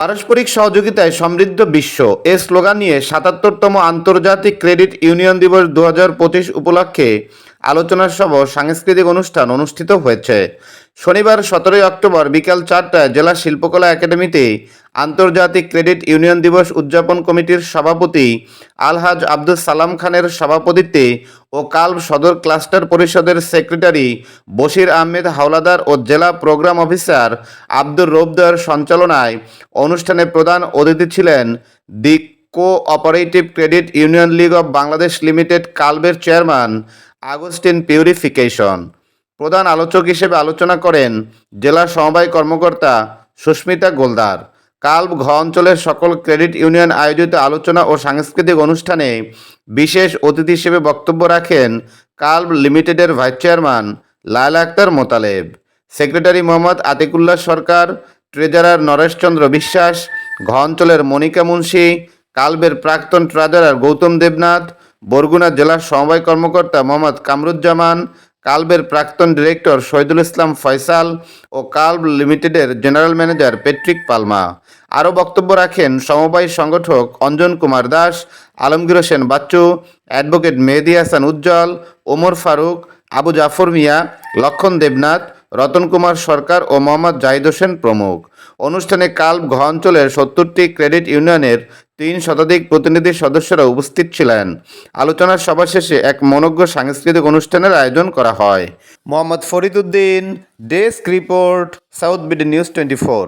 পারস্পরিক সহযোগিতায় সমৃদ্ধ বিশ্ব। এ স্লোগান নিয়ে সাতাত্তরতম আন্তর্জাতিক ক্রেডিট ইউনিয়ন দিবস দু হাজার পঁচিশ উপলক্ষে আলোচনা সহ সাংস্কৃতিক অনুষ্ঠান অনুষ্ঠিত হয়েছে। শনিবার সতেরোই অক্টোবর বিকাল চারটায় জেলা শিল্পকলা একাডেমিতে আন্তর্জাতিক ক্রেডিট ইউনিয়ন দিবস উদযাপন কমিটির সভাপতি আলহাজ আব্দুল সালাম খানের সভাপতিত্বে ও কাল্ব সদর ক্লাস্টার পরিষদের সেক্রেটারি বশির আহমেদ হাওলাদার ও জেলা প্রোগ্রাম অফিসার আব্দুর রৌবদার সঞ্চালনায় অনুষ্ঠানে প্রধান অতিথি ছিলেন the cooperative credit union league of Bangladesh limited কালবের chairman Augustine purification. প্রধান আলোচক হিসেবে আলোচনা করেন জেলা সমবায় কর্মকর্তা সুস্মিতা গোলদার। কাল্ব ঘ অঞ্চলের সকল ক্রেডিট ইউনিয়ন আয়োজিত আলোচনা ও সাংস্কৃতিক অনুষ্ঠানে বিশেষ অতিথি হিসেবে বক্তব্য রাখেন কাল্ব লিমিটেডের vice chairman Laila Akter Motaleb, secretary Mohammad Atikullah Sarkar, treasurer Nareshchandra Biswas ঘ অঞ্চলের মনিকা মুন্সি, কালবের প্রাক্তন ট্রেজারার গৌতম দেবনাথ, বরগুনা জেলার সমবায় কর্মকর্তা মোহাম্মদ কামরুজ্জামান কালবের প্রাক্তন ডিরেক্টর শহীদুল ইসলাম ফয়সাল ও কালব লিমিটেডের জেনারেল ম্যানেজার পেট্রিক পালমা। আরও বক্তব্য রাখেন সমবায় সংগঠক অঞ্জন কুমার দাস, আলমগীর হোসেন বাচ্চু, অ্যাডভোকেট মেহেদি হাসান উজ্জ্বল, ওমর ফারুক, আবু জাফর মিয়া, লক্ষণ দেবনাথ, রতন কুমার সরকার ও মোহাম্মদ জাহিদ হোসেন প্রমুখ। অনুষ্ঠানে কাল্ব ঘ অঞ্চলের সত্তরটি ক্রেডিট ইউনিয়নের তিন শতাধিক প্রতিনিধি সদস্যরা উপস্থিত ছিলেন। আলোচনার সভা শেষে এক মনজ্ঞ সাংস্কৃতিক অনুষ্ঠানের আয়োজন করা হয়। Mohammad Farid Uddin desk report, south BD news twenty four.